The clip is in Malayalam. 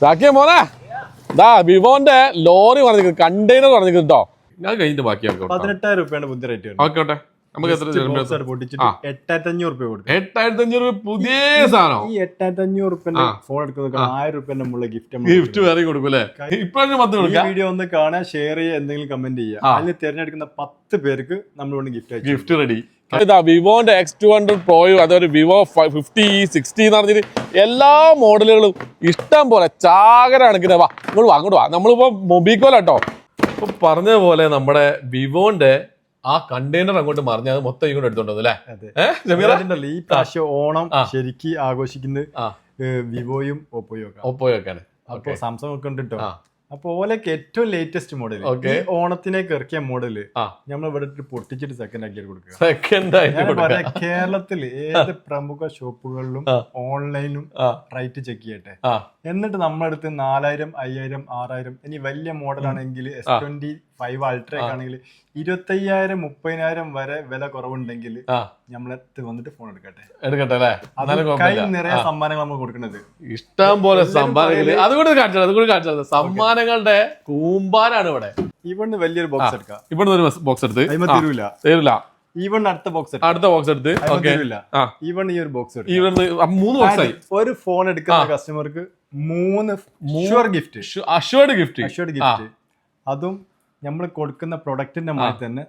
ഇതാക്കിയ മോനെ. ദാ വിവോന്റെ ലോറി പറഞ്ഞിരിക്കുന്നു കണ്ടെയ്നർ പറഞ്ഞിരിക്കുന്നു കേട്ടോ ഞാൻ കഴിഞ്ഞിട്ട് ബാക്കിയാക്കാം പതിനെട്ടായിരം രൂപയാണ് പുതിയ റേറ്റ് ഓക്കെ നമുക്ക് എത്ര പൊട്ടിച്ചിട്ട് രൂപ കൊടുക്കും. എട്ടായിരത്തി രൂപ പുതിയ സാധനം. ഈ എട്ടായിരത്തി രൂപ ഫോൺ ആയിരം രൂപ ഗിഫ്റ്റ് ഗിഫ്റ്റ് വേറെ കൊടുക്കും ഇപ്പോഴും പത്ത് കൊടുക്കാം. വീഡിയോ ഒന്ന് കാണാൻ ഷെയർ ചെയ്യുക എന്തെങ്കിലും കമന്റ് ചെയ്യുക. അതിൽ തിരഞ്ഞെടുക്കുന്ന പത്ത് പേർക്ക് നമ്മൾ കൊണ്ട് ഗിഫ്റ്റ് ഗിഫ്റ്റ് റെഡി ഇതാ വിവോന്റെ എക്സ് ടു ഹൺഡ്രഡ് പ്രോയും അതൊരു വിവോ ഫിഫ്റ്റി സിക്സ്റ്റി എന്ന് പറഞ്ഞിട്ട് എല്ലാ മോഡലുകളും ഇഷ്ടം പോലെ ചാകരാണ് ഇങ്ങനെ വാ ഇങ്ങോട്ട് വാ അങ്ങോട്ട് വാ. നമ്മളിപ്പോ മൊബിക്കോലാട്ടോ ഇപ്പൊ പറഞ്ഞതുപോലെ നമ്മുടെ വിവോന്റെ ആ കണ്ടെയ്നർ അങ്ങോട്ട് മറിഞ്ഞ് അത് മൊത്തം ഇങ്ങോട്ട് എടുത്തോണ്ടത് അല്ലേ? ഈ പ്രാവശ്യം ഓണം. ശരിക്ക് ആഘോഷിക്കുന്നത് വിവോയും ഒപ്പോയും ഒക്കെ ഒപ്പോ വെക്കാന് അപ്പൊ സാംസങ് ഒക്കെ ഉണ്ട് കേട്ടോ. അപ്പൊ ഓലൊക്കെ ഏറ്റവും ലേറ്റസ്റ്റ് മോഡൽ ഓണത്തിനേക്ക് ഇറക്കിയ മോഡൽ നമ്മൾ ഇവിടെ പൊട്ടിച്ചിട്ട് സെക്കൻഡ് ആക്കി കൊടുക്കുക. സെക്കൻഡ് കേരളത്തിൽ ഏത് പ്രമുഖ ഷോപ്പുകളിലും ഓൺലൈനിലും ഓൺലൈനും റൈറ്റ് ചെക്ക് ചെയ്യട്ടെ. എന്നിട്ട് എന്നിട്ട് അടുത്ത് നാലായിരം അയ്യായിരം ആറായിരം ഇനി വലിയ മോഡൽ ആണെങ്കിൽ എസ് ട്വന്റി ഫൈവ് അൾട്ര ആണെങ്കിൽ ആണെങ്കിൽ ഇരുപത്തയ്യായിരം മുപ്പതിനായിരം വരെ വില കുറവുണ്ടെങ്കിൽ നമ്മളെടുത്ത് വന്നിട്ട് ഫോൺ എടുക്കട്ടെ. എടുക്കട്ടെ അല്ലേ? കൈ നിറയെ സമ്മാനങ്ങൾ നമ്മൾ കൊടുക്കുന്നത്. ഇഷ്ടം പോലെ സമ്മാനം സമ്മാനങ്ങൾ കാണിച്ചത് കാണിച്ചത് സമ്മാനങ്ങളുടെ കൂമ്പാരാണ് ഇവിടെ. ഇവിടുന്ന് വലിയൊരു ബോക്സ് എടുക്കാം. ഇവിടുന്ന് ഒരു ബോക്സ് എടുത്ത്. ആ, തരൂല. ഈവൺ അടുത്ത ബോക്സ് അടുത്ത ബോക്സ് എടുത്ത്. ഈവൺ ഈ ഒരു ബോക്സ് ഇവിടുന്ന് മൂന്ന് ബോക്സ് ആയി. ഒരു ഫോൺ എടുക്കുന്ന കസ്റ്റമർക്ക് മൂന്ന് sure gift assured gift assured gift അതും നമ്മൾ കൊടുക്കുന്ന പ്രൊഡക്റ്റിന്റെ മാതിരി തന്നെ